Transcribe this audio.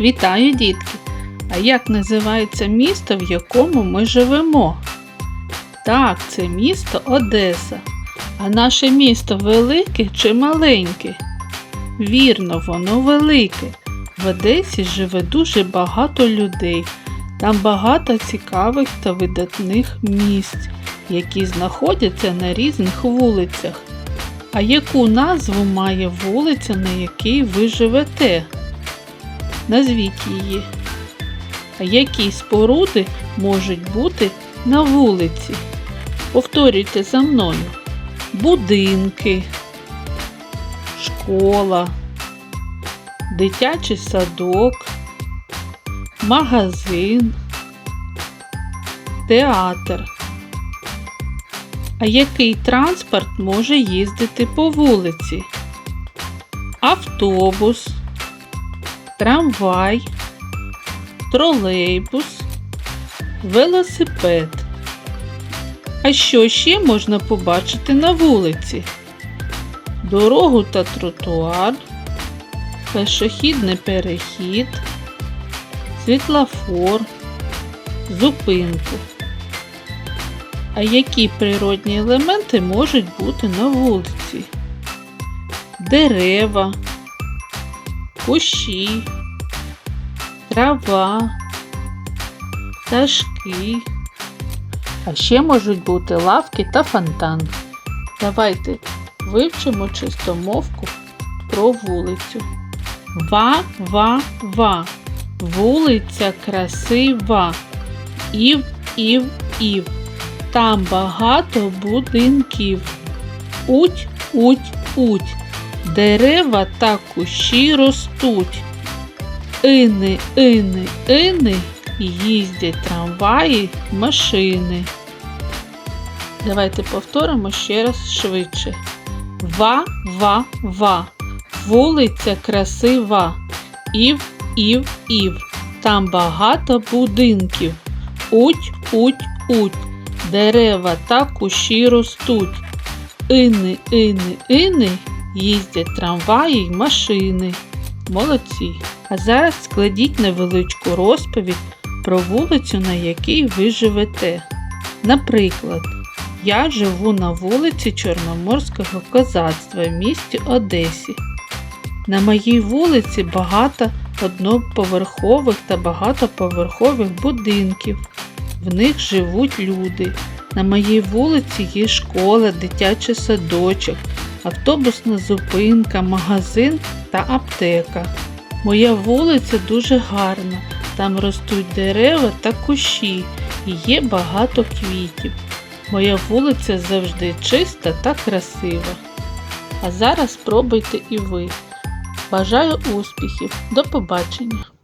Вітаю, дітки! А як називається місто, в якому ми живемо? Так, це місто Одеса. А наше місто велике чи маленьке? Вірно, воно велике. В Одесі живе дуже багато людей. Там багато цікавих та видатних місць, які знаходяться на різних вулицях. А яку назву має вулиця, на якій ви живете? Назвіть її. А які споруди можуть бути на вулиці? Повторюйте за мною. Будинки, школа, дитячий садок, магазин, театр. А який транспорт може їздити по вулиці? Автобус, трамвай, тролейбус, велосипед. А що ще можна побачити на вулиці? Дорогу та тротуар, пешохідний перехід, світлофор, зупинку. А які природні елементи можуть бути на вулиці? Дерева, кущі, трава, пташки. А ще можуть бути лавки та фонтан. Давайте вивчимо чистомовку про вулицю. Ва-ва-ва. Вулиця красива. Ів, ів, ів. Там багато будинків. Уть, уть, уть. Дерева та кущі ростуть. Ини, ини, ини, їздять трамваї, машини. Давайте повторимо ще раз швидше. Ва-ва-ва. Вулиця красива. Ів, ів, ів. Там багато будинків. Уть, уть, уть. Дерева та кущі ростуть. Ини, ини, ини, їздять трамваї й машини. Молодці. А зараз складіть невеличку розповідь про вулицю, на якій ви живете. Наприклад, я живу на вулиці Чорноморського козацтва в місті Одесі. На моїй вулиці багато одноповерхових та багатоповерхових будинків. В них живуть люди. На моїй вулиці є школа, дитячий садочок, автобусна зупинка, магазин та аптека. Моя вулиця дуже гарна. Там ростуть дерева та кущі і є багато квітів. Моя вулиця завжди чиста та красива. А зараз спробуйте і ви. Бажаю успіхів! До побачення!